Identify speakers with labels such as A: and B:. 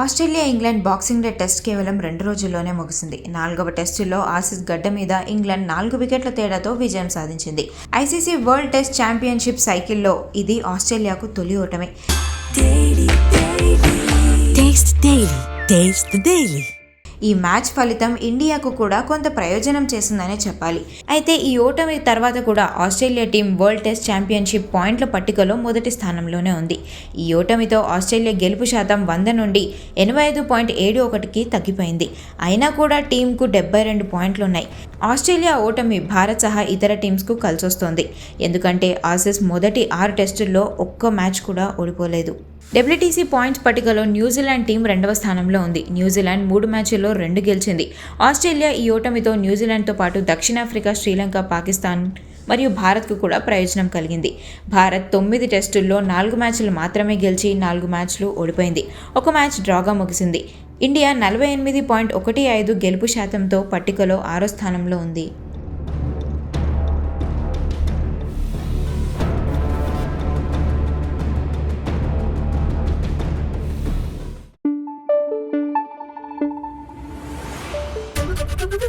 A: Australia England boxing day test కేవలం రెండు రోజుల్లోనే ముగిసింది. నాలుగవ టెస్టులో ఆసిస్ గడ్డ మీద ఇంగ్లాండ్ నాలుగు వికెట్ల తేడాతో విజయం సాధించింది. ఐసీసీ వరల్డ్ టెస్ట్ ఛాంపియన్షిప్ సైకిల్లో ఇది ఆస్ట్రేలియాకు తొలి ఓటమి. ఈ మ్యాచ్ ఫలితం ఇండియాకు కూడా కొంత ప్రయోజనం చేసిందనే చెప్పాలి. అయితే ఈ ఓటమి తర్వాత కూడా Australia team world test championship పాయింట్ల పట్టికలో మొదటి స్థానంలోనే ఉంది. ఈ ఓటమితో ఆస్ట్రేలియా గెలుపు శాతం వంద నుండి ఎనభై ఐదు పాయింట్ ఏడు ఒకటికి తగ్గిపోయింది. అయినా కూడా టీంకు డెబ్బై రెండు పాయింట్లు ఉన్నాయి ఆస్ట్రేలియా ఓటమి భారత్ సహా ఇతర టీమ్స్కు కలిసొస్తోంది. ఎందుకంటే ఆసీస్ మొదటి ఆరు టెస్టుల్లో ఒక్క మ్యాచ్ కూడా ఓడిపోలేదు. డబ్ల్యూటీసీ పాయింట్స్ పట్టికలో న్యూజిలాండ్ టీం రెండవ స్థానంలో ఉంది. న్యూజిలాండ్ మూడు మ్యాచ్ల్లో రెండు గెలిచింది. ఆస్ట్రేలియా ఈ ఓటమితో న్యూజిలాండ్తో పాటు దక్షిణాఫ్రికా శ్రీలంక పాకిస్తాన్ మరియు భారత్కు కూడా ప్రయోజనం కలిగింది. భారత్ తొమ్మిది టెస్టుల్లో నాలుగు మ్యాచ్లు మాత్రమే గెలిచి నాలుగు మ్యాచ్లు ఓడిపోయింది. ఒక మ్యాచ్ డ్రాగా ముగిసింది. ఇండియా నలభై ఎనిమిది పాయింట్ ఒకటి ఐదు గెలుపు శాతంతో పట్టికలో ఆరో స్థానంలో ఉంది. Thank you.